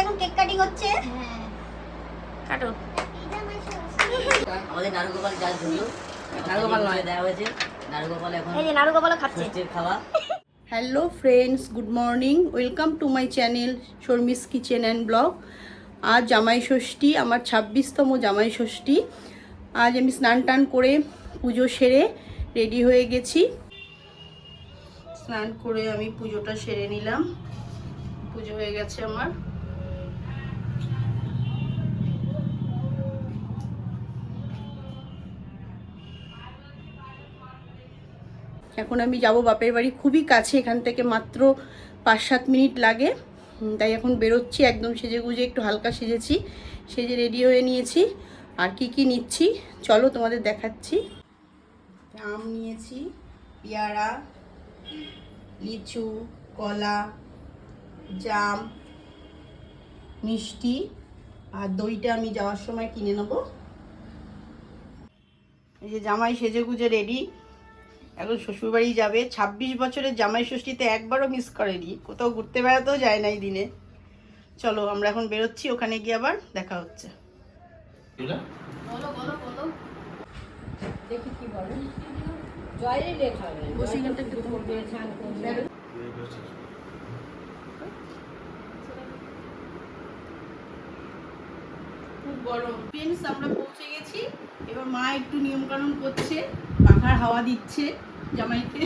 এখন cake cutting হচ্ছে। কাটো। আমাদের নারুগোপাল নারুগোপাল নয়। দেওয়া হয়েছে। নারুগোপাল এখন এই যে নাড়ু গোপালও খাচ্ছে খাওয়া। Hello friends good morning welcome to my channel Sharmi's kitchen and blog আজ জামাই ষষ্ঠী আমার ছাব্বিশতম জামাই ষষ্ঠী। আজ আমি স্নান টান করে পুজো সেরে রেডি হয়ে গেছি। স্নান করে আমি পুজোটা সেরে নিলাম। পুজো হয়ে গেছে আমার। এখন আমি যাব বাপের বাড়ি, খুবই কাছে, এখান থেকে মাত্র পাঁচ সাত মিনিট লাগে। তাই এখন বেরোচ্ছি, একদম সেজে গুজে একটু হালকা সেজেছি, সেজে রেডি হয়ে নিয়েছি। আর কি কি নিচ্ছি, চলো তোমাদের দেখাচ্ছি। আম নিয়েছি, পেয়ারা, লিচু, কলা, জাম, মিষ্টি, আর দইটা আমি যাওয়ার সময় কিনে নেব। এই যে জামাই সেজে গুজে রেডি এখন শ্বশুরবাড়ি যাবে। ছাব্বিশ বছরের জামাই ষষ্ঠীতে একবারও মিস করেনি। কোথাও ঘুরতে বেড়াতেও যায় নাই দিনে। চলো আমরা এখন বেরোচ্ছি। ওখানে গিয়ে আবার দেখা হচ্ছে। খুব গরম। ফ্রেন্ডস আমরা পৌঁছে গেছি। এবার মা একটু নিয়ম কানুন করছে। পাখার হাওয়া দিচ্ছে জামাইকে।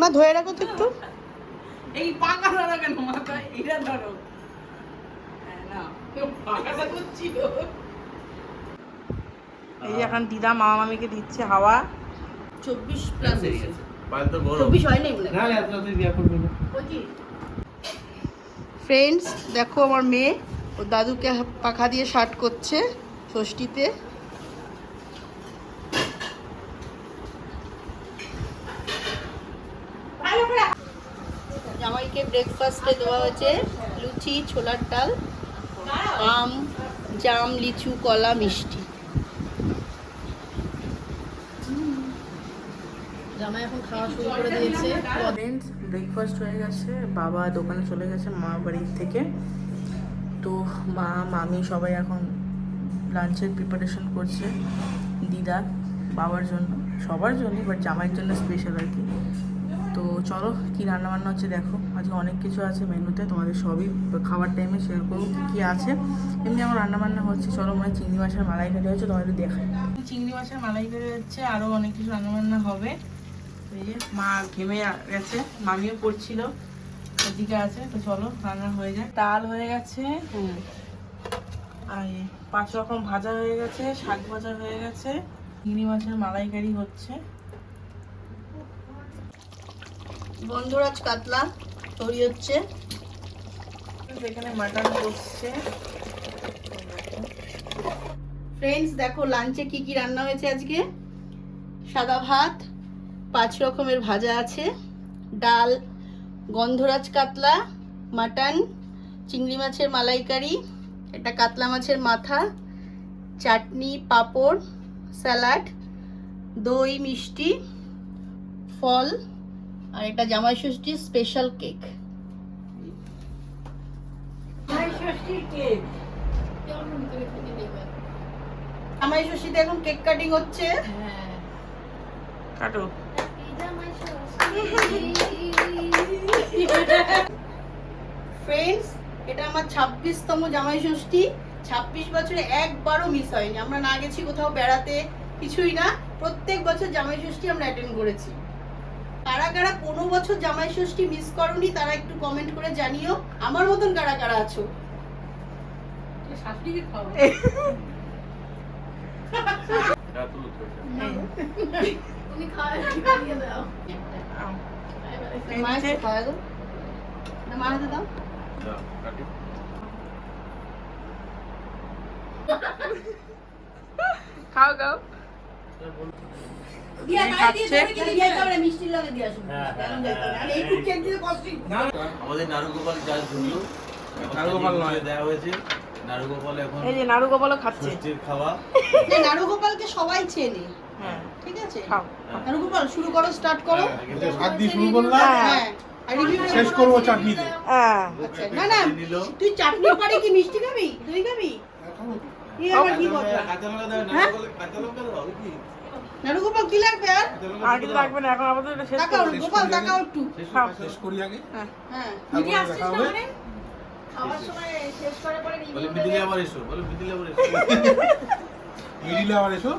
মা ধরে রাখো তো একটু। এই পাকা ধরো কেন মাথায় এটা ধরো। হ্যাঁ। এই এখন দিদা মামা মামিকে দিচ্ছে হাওয়া। চব্বিশ প্লাস চব্বিশ হয় নাই বলে ফ্রেন্ডস দেখো আমার মেয়ে। ও দাদুকে পাখা দিয়ে শার্ট করছে ষষ্ঠীতে। জামাইকে ব্রেকফাস্টে দেওয়া হয়েছে লুচি ছোলার ডাল আম জাম লিচু কলা মিষ্টি। জামাই এখন খাওয়া শুরু করে দিয়েছে। ফ্রেন্ডস ব্রেকফাস্ট হয়ে গেছে বাবা দোকানে চলে গেছে মা বাড়ির থেকে। তো মা, মামি সবাই এখন লাঞ্চের প্রিপারেশন করছে। দিদা, বাবার জন্য, সবার জন্য বাট জামাইয়ের জন্য স্পেশাল আর কি। তো চলো, কী রান্নাবান্না হচ্ছে দেখো। আজকে অনেক কিছু আছে মেনুতে, তোমাদের সবই খাবার টাইমে শেয়ার কী কী আছে। এমনি আমার রান্নাবান্না হচ্ছে, চলো মানে চিংড়ি মাছের মালাইকারি হচ্ছে তোমাদের দেখাই। চিংড়ি মাছের মালাইকারি হচ্ছে আরও অনেক কিছু রান্নাবান্না হবে। এই যে মা ঘেমে গেছে, মামিও করছিল এদিকে আছে তো চলো রান্না হয়ে যায় ডাল হয়ে গেছে। আর পাঁচ রকম ভাজা হয়ে গেছে শাক ভাজা হয়ে গেছে চিংড়ি মাছের মালাইকারি হচ্ছে। বন্ধুরাজ কাতলা তৈরি হচ্ছে। এখানে মাটন বসছে। ফ্রেন্ডস দেখো লাঞ্চে কি কি রান্না হয়েছে আজকে? সাদা ভাত পাঁচ রকমের ভাজা আছে ডাল গন্ধরাজ কাতলা মাটন চিংড়ি মাছের মালাইকারি এটা কাতলা মাছের মাথা চাটনি পাঁপড় স্যালাড দই মিষ্টি ফল আর এটা জামাই ষষ্ঠীর স্পেশাল কেক জামাই ষষ্ঠীতে এখন কেক কাটিং হচ্ছে। কাটো। ফ্রেন্ডস এটা আমার ছাব্বিশতম জামাই ষষ্ঠী। ছাব্বিশ বছরে একবারও মিস হয়নি। আমরা না গেছি কোথাও বেড়াতে কিছুই না। প্রত্যেক বছর জামাই ষষ্ঠী আমরা অ্যাটেন্ড করেছি। কারা কারা কোনো বছর জামাই ষষ্ঠী মিস করনি তারা একটু কমেন্ট করে জানিও। আমার মতন কারা কারা আছো? সাথে খাওয়া মা হাতে দাও খাও খাও দিয়া এই গায়ে দিয়ে খাচ্ছে। ধরে গেলে দিয়ে দাও রে, মিষ্টির লগে দিয়ে আসুন। কেন যাইতে হবে? আরে এইটুকু কেক দিতে কষ্টই। আমাদের নারুগোপাল চাল ঝুললো নারুগোপাল নয়। দেওয়া হয়েছে নারুগোপাল এখন এই যে নাড়ু গোপালও খাচ্ছে খাওয়া। নারুগোপালকে সবাই চেনে। ঠিক আছে। গোপাল শুরু করো স্টার্ট করো। হাত দিয়ে শুরু করলাম হ্যাঁ শেষ করব চাটনিতে। হ্যাঁ। আচ্ছা, না না তুই চাটনির পরে কি মিষ্টি খাবি? দই খাবি? হ্যাঁ? গোপাল কি লাগবে আর? আর কিছু লাগবে না এখন আমাদের শেষ তাকাও করে দিই। গোপাল তাকাও একটু। শেষ করি আগে। হ্যাঁ হবে। বলে মিদিলে আবার এসো বলে মিদিলে আবার এসো। মিডিলে আবার এসো।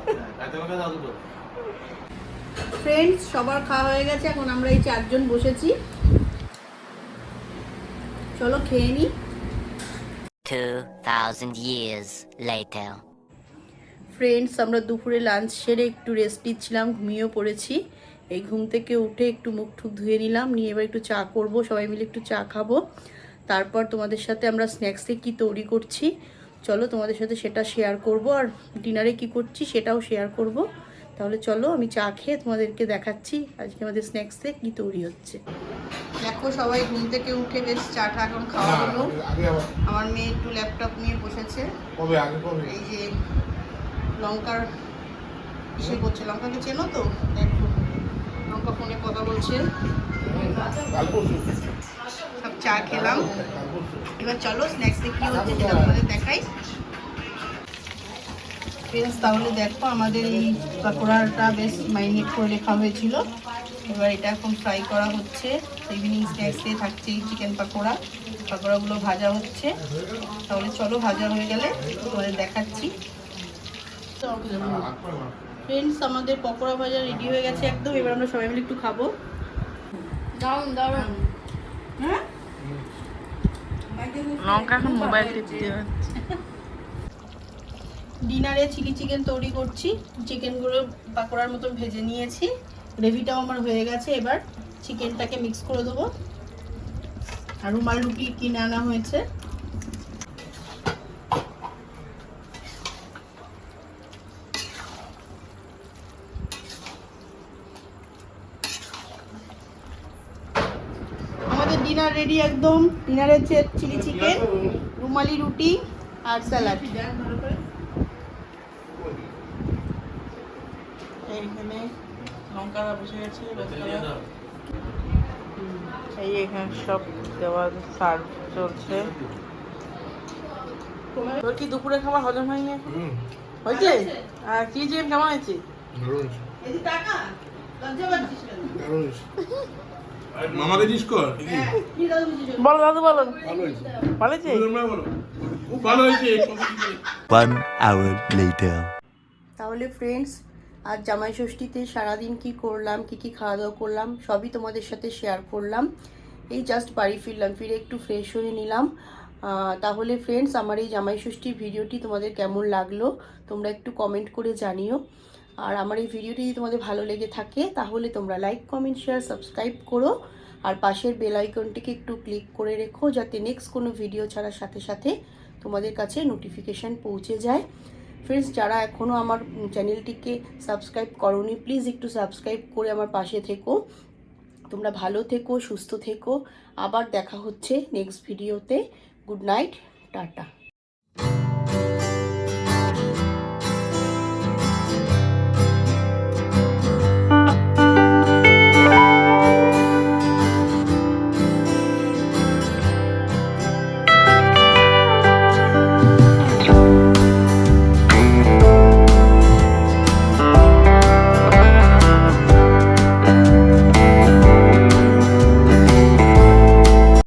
ফ্রেন্ডস সবার খাওয়া হয়ে গেছে এখন আমরা এই চারজন বসেছি। চলো খেয়ে নিই 2,000 years later. ফ্রেন্ডস আমরা দুপুরে লাঞ্চ সেরে একটু রেস্ট নিচ্ছিলাম ঘুমিয়েও পড়েছি। এই ঘুম থেকে উঠে একটু মুখ ঠুক ধুয়ে নিলাম নিয়ে এবার একটু চা করব সবাই মিলে একটু চা খাব। তারপর তোমাদের সাথে আমরা স্ন্যাক্সে কি তৈরি করছি চলো তোমাদের সাথে সেটা শেয়ার করব আর ডিনারে কি করছি সেটাও শেয়ার করব। তাহলে চলো আমি চা খেয়ে তোমাদেরকে দেখাচ্ছি আজকে আমাদের স্ন্যাক্সে কি তৈরি হচ্ছে। দেখো সবাই ঘুম থেকে উঠে বেশ চা টা এখন খাওয়া হলো। আমার মেয়ে একটু ল্যাপটপ নিয়ে বসেছে। কবে? আগে কবে? এই যে লঙ্কার কিসে করছে। লঙ্কাকে চেনো তো? দেখো। লঙ্কা ফোনে কথা বলছে। চা খেলাম। এবার চলো স্ন্যাক্সে কি হচ্ছে সেটা তোমাদের দেখাই। ফ্রেন্ডস তাহলে দেখো আমাদের এই পাকোড়াটা বেশ মাইনেট করে লেখা হয়েছিল। এবার এটা এখন ফ্রাই করা হচ্ছে। ইভিনিং স্ন্যাক্সে থাকছে এই চিকেন পাকোড়া। পাকোড়াগুলো ভাজা হচ্ছে। তাহলে চলো ভাজা হয়ে গেলে তোমাদের দেখাচ্ছি। ফ্রেন্ডস আমাদের পকোড়া ভাজা রেডি হয়ে গেছে একদম। এবার আমরা সবাই মিলে একটু খাব। দারুণ দারুণ হ্যাঁ? লঙ্কা এখন মোবাইল টিপতে ডিনারে চিলি চিকেন তৈরি করছি। চিকেনগুলো পাকোড়ার মতন ভেজে নিয়েছি। গ্রেভিটাও আমার হয়ে গেছে। এবার চিকেনটাকে মিক্স করে দেবো। আর রুমাল রুটি কিনে আনা হয়েছে আমাদের ডিনার একদম ডিনারে হচ্ছে চিলি চিকেন রুমালি রুটি আর স্যালাড এইখানে লঙ্কারা বসে গেছে এই এখানে সব দেওয়া সার্ভ চলছে। তোর কি দুপুরে খাবার হজম হয়নি হয়েছে? আর কি জিম কেমন হয়েছে? টাকা লজ্জা মামাকে জিজ্ঞেস কর? বলো দাদু বলো। ভালো হয়েছে। ভালো হয়েছে তোমরা বলো। খুব ভালো হয়েছে One hour later. তাহলে ফ্রেন্ডস আজ জামাই ষষ্ঠীতে সারাদিন কি করলাম কি কি খাওয়া দাওয়া করলাম সবই তোমাদের সাথে শেয়ার করলাম। এই জাস্ট বাড়ি ফিরলাম ফিরে একটু ফ্রেশ হয়ে নিলাম। আহ, তাহলে ফ্রেন্ডস আমার এই জামাই ষষ্ঠীর ভিডিওটি তোমাদের কেমন লাগল তোমরা একটু কমেন্ট করে জানিও। আর আমার এই ভিডিওটি যদি তোমাদের ভালো লেগে থাকে, তাহলে তোমরা লাইক কমেন্ট শেয়ার সাবস্ক্রাইব করো। আর পাশের বেল আইকনটিকে একটু ক্লিক করে রেখো, যাতে নেক্সট কোনো ভিডিও ছাড়ার সাথে সাথে তোমাদের কাছে নোটিফিকেশান পৌঁছে যায়। ফ্রেন্ডস যারা এখনও আমার চ্যানেলটিকে সাবস্ক্রাইব করনি প্লিজ একটু সাবস্ক্রাইব করে আমার পাশে থেকো। তোমরা ভালো থেকো, সুস্থ থেকো। আবার দেখা হচ্ছে নেক্সট ভিডিওতে গুড নাইট টাটা।